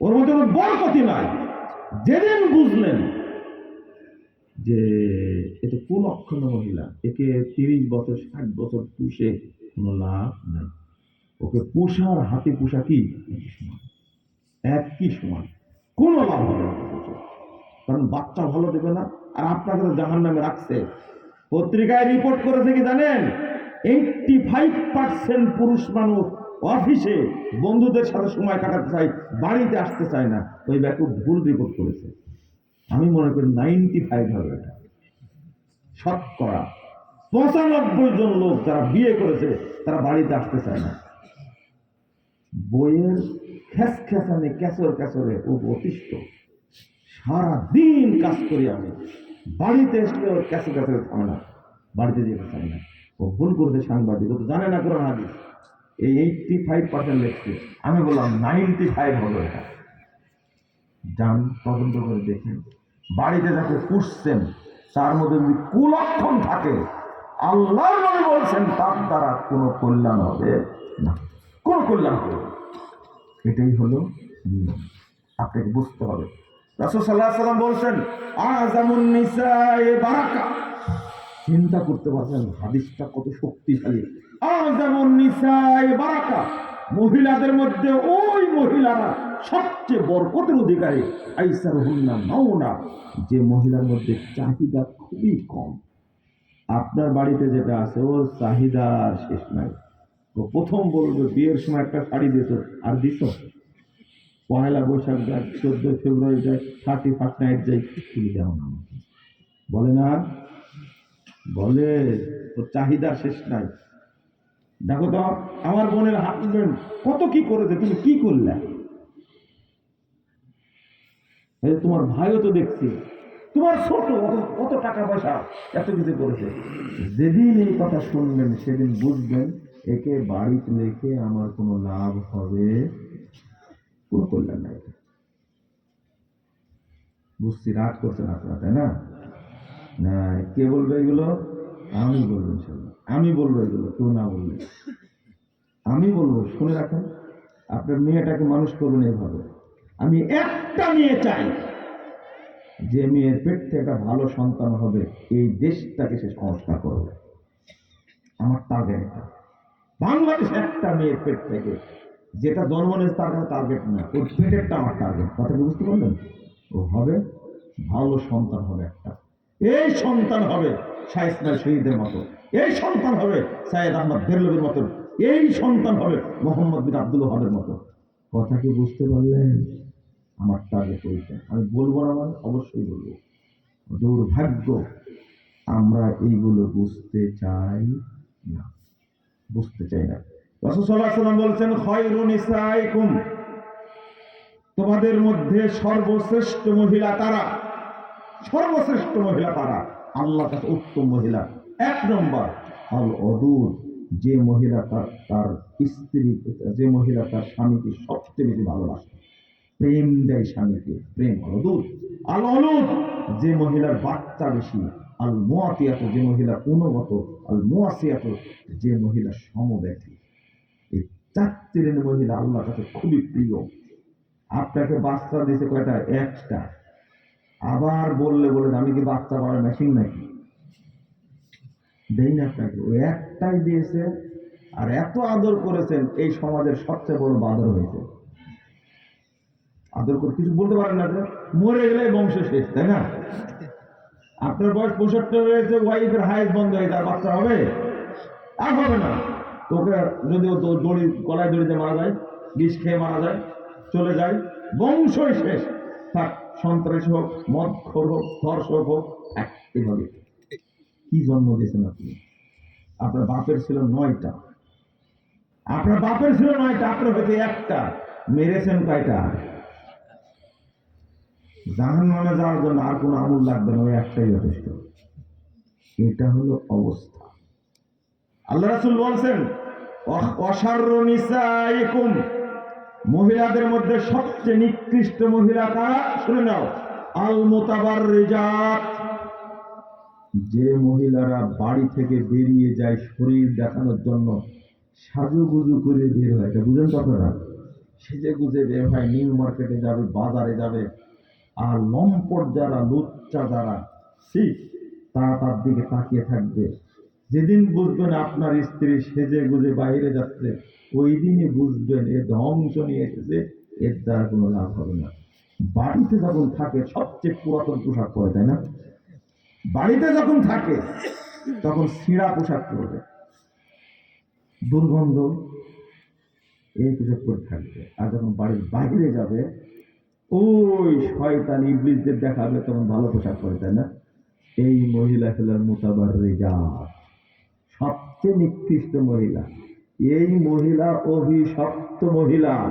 ওর মধ্যে কোনো বরকতি নাই। যেদিন বুঝলেন যে এতে কোন অক্ষণ মহিলা, একে তিরিশ বছর, ষাট বছর পুষে কোনো লাভ নাই। ওকে পোষার হাতে পোষা কি? একই সমান। কোনো লাভ হবে কারণ বাচ্চা ভালো দেবে না, আর আপনাকে তো জাহান নামে রাখছে। পত্রিকায় রিপোর্ট করেছে কি জানেন? এইটটি ফাইভ পার্সেন্ট পুরুষ মানুষ অফিসে বন্ধুদের সাথে সময় কাটাতে চাই, বাড়িতে আসতে চায় না। ওই ব্যাকে ভুল রিপোর্ট করেছে। আমি মনে করি নাইনটি ফাইভ হবে এটা। শতকরা পঁচানব্বই জন লোক যারা বিয়ে করেছে, তারা বাড়িতে আসতে চায় না। বইয়ের খ্যাস খ্যাসানি ক্যাসর ক্যাসরে ও অতিষ্ঠ। সারা দিন কাজ করি আমি। বাড়িতে আসলে ওর ক্যাসে ক্যাসরে থামে না বাড়িতে যেতে চাই না। ও ভুল করেছে সাংবাদিক। ও তো জানে না কোরআন হাদিস। এই এইটটি ফাইভ পার্সেন্ট লিখছে আমি বললাম নাইনটি ফাইভ হবে এটা। যান, তদন্ত করে দেখেন। বাড়িতে যাকে পুষছেন তার মধ্যে যদি কুলক্ষণ থাকে আল্লাহ নবী বলছেন, তার দ্বারা কোনো কল্যাণ হবে না। কোনো কল্যাণ হবে এটাই হলো নিয়ম। আপনাকে বুঝতে হবে। রাসূল আলাইহি সাল্লাম বলছেন, আযামুন নিসায়ে বারাকা। চিন্তা করতে পারছেন, হাদিসটা কত শক্তিশালী। আযামুন নিসায়ে বারাকা, মহিলাদের মধ্যে ওই মহিলারা সবচেয়ে বরকতের অধিকারী, আইসার হুন্না মাওনা। যে মহিলার মধ্যে চাহিদা খুবই কম। আপনার বাড়িতে যেটা আছে ওর চাহিদা শেষ নাই। ও প্রথম বলবে, বিয়ের সময় একটা শাড়ি দিত আর দিত পয়লা বৈশাখ যায় চোদ্দোই ফেব্রুয়ারি যায় থার্টি ফার্স্ট নাইট যায় তুমি দাও না আমাকে। বলে না বলে, তোর চাহিদা শেষ নাই। দেখো তো, আমার বোনের হাজবেন্ড কত কি করেছে, তুমি কি করলে? তোমার ভাইও তো দেখছি। তোমার ছোট কত টাকা পয়সা এত কিছু করেছে। যেদিন এই কথা শুনবেন, সেদিন বুঝবেন, একে বাড়িতে রেখে আমার কোনো লাভ হবে কোনো কল্যাণ নাই। বুঝছি, রাগ করছেন আপনারা, তাই না? না কে বলবে এগুলো? আমি বলব আমি বলব এগুলো, কেউ না বলবে আমি বলব, শুনে রাখেন, আপনার মেয়েটাকে মানুষ করবেন এভাবে। আমি একটা মেয়ে চাই, যে মেয়ের পেট থেকে একটা ভালো সন্তান হবে, এই দেশটাকে সে সংস্কার করবে। আমার টার্গেট বাংলাদেশ একটা মেয়ের পেট থেকে, যেটা জন্ম নিয়েছে তার কাছে টার্গেট না। ওর পেটেরটা আমার টার্গেট কথা বুঝতে পারলেন? ও হবে, ভালো সন্তান হবে একটা। এই সন্তান হবে শাহিস্তার শহীদের মতো। এই সন্তান হবে সাইয়েদ আহমদ বেরলবের মতো। এই সন্তান হবে মোহাম্মদ বিন আব্দুল ওহাবের মতো। কথা কি বুঝতে পারলেন? আমার টার্গেট ওইটা আমি বলব না মানে অবশ্যই বলব। দুর্ভাগ্য, আমরা এইগুলো বুঝতে চাই না। বুঝতে চাই না। রসুল্লাহ সাল্লাম বলছেন খয়রুন ইসরাইকুম তোমাদের মধ্যে সর্বশ্রেষ্ঠ মহিলা তারা সর্বশ্রেষ্ঠ মহিলা তারা আল্লাহ কাছে উত্তম মহিলা। এক নম্বর আল অদূর যে মহিলা তার তার স্ত্রী, যে মহিলা তার স্বামীকে সবচেয়ে বেশি ভালোবাসে, প্রেম দেয় স্বামীকে, প্রেম অলদুর আল অলুদ যে মহিলার বাচ্চা বেশি আল মোয়াতিয়াত যে মহিলা অনুগত আল মোয়াসিয়াত যে মহিলা সমব্যথী। এই চারটি মহিলা আল্লাহ কাছে খুবই প্রিয়। আপনাকে বাচ্চা দিয়েছে কয়টা? একটা। আবার বললে বলে আমি কি বাচ্চা পাওয়ার মেশিন নাকি? দেই না ওই একটাই দিয়েছে আর এত আদর করেছেন, এই সমাজের সবচেয়ে বড় বাদর হয়েছে। আদর করে কিছু বলতে পারেন না মরে গেলে বংশ শেষ, তাই না? আপনার বয়স পঁয়ষট্টি হয়েছে ওয়াইফের হাইস বন্ধ হয়ে যায় বাচ্চা হবে? আর হবে না। তোকে যদি ও তো দড়ি, গলায় দড়িতে মারা যায়, বিষ খেয়ে মারা যায়, চলে যায়, বংশই শেষ। থাক সন্ত্রাস হোক, মদ খোর হোক ধর্ষক হোক এভাবে কি জন্ম দিয়েছেন আপনি? আপনার বাপের ছিল নয়টা। আপনার বাপের ছিল নয়টা, আপনার হয়তো একটা। মেরেছেন কয়টা? জাহান নামে যাওয়ার জন্য আর কোনো আমল লাগবে না, ওই একটাই যথেষ্ট। এটা হলো অবস্থা। আল্লাহ রাসূল বলছেন "অ- অসার্য নিসাইকুম। মহিলাদের মধ্যে সবচেয়ে নিকৃষ্ট মহিলা কারা? শুনে নাও। আল মোতাবার রেজাত যে মহিলারা বাড়ি থেকে বেরিয়ে যায় শরীর দেখানোর জন্য, সাজুগুজু করে বের হয়। এটা বুঝেন আপনারা সেজে গুজে বের হয়, নিউ মার্কেটে যাবে, বাজারে যাবে। আর লম্পট যারা, লুচ্চা যারা ঠিক তারা তার দিকে তাকিয়ে থাকবে। যেদিন বুঝবেন আপনার স্ত্রী সেজে গুজে বাইরে যাচ্ছে, ওই দিনই বুঝবেন এ ধ্বংস নিয়ে এসেছে, এর দ্বারা কোনো লাভ হবে না। বাড়িতে যখন থাকে, সবচেয়ে পুরাতন পোশাক পরে, তাই না? বাড়িতে যখন থাকে, তখন ছিঁড়া পোশাক পরবে। দুর্গন্ধ এই পোশাক পরে থাকবে। আর যখন বাড়ির বাইরে যাবে, ওই শয়তান ইবলিসদের দেখাবে তখন ভালো পোশাক পরে, তাই না? এই মহিলা খেলার মোতাবার রেজা সবচেয়ে নিকৃষ্ট মহিলা। এই মহিলা অভিশপ্ত মহিলা।